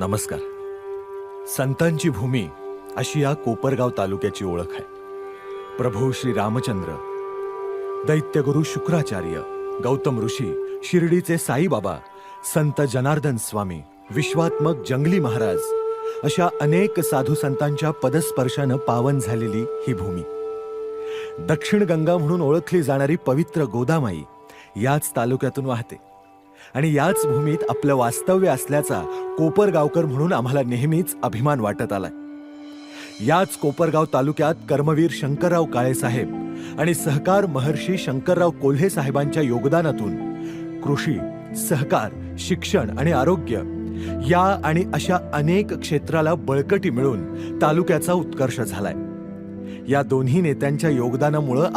नमस्कार. संतांची भूमी अशी या कोपरगाव तालुक्याची ओळख आहे. प्रभू श्री रामचंद्र दैत्यगुरु शुक्राचार्य गौतम ऋषी शिर्डीचे साईबाबा संत जनार्दन स्वामी विश्वात्मक जंगली महाराज अशा अनेक साधू संतांच्या पदस्पर्शानं पावन झालेली ही भूमी. दक्षिण गंगा म्हणून ओळखली जाणारी पवित्र गोदामाई याच तालुक्यातून वाहते. आणि याच भूमीत आपलं वास्तव्य असल्याचा कोपरगावकर म्हणून आम्हाला नेहमीच अभिमान वाटत आलाय. याच कोपरगाव तालुक्यात कर्मवीर शंकरराव काळेसाहेब आणि सहकार महर्षी शंकरराव कोल्हे साहेबांच्या योगदानातून कृषी सहकार शिक्षण आणि आरोग्य या आणि अशा अनेक क्षेत्राला बळकटी मिळून तालुक्याचा उत्कर्ष झालाय. या दोन्ही नेत्यांच्या योगदानामुळं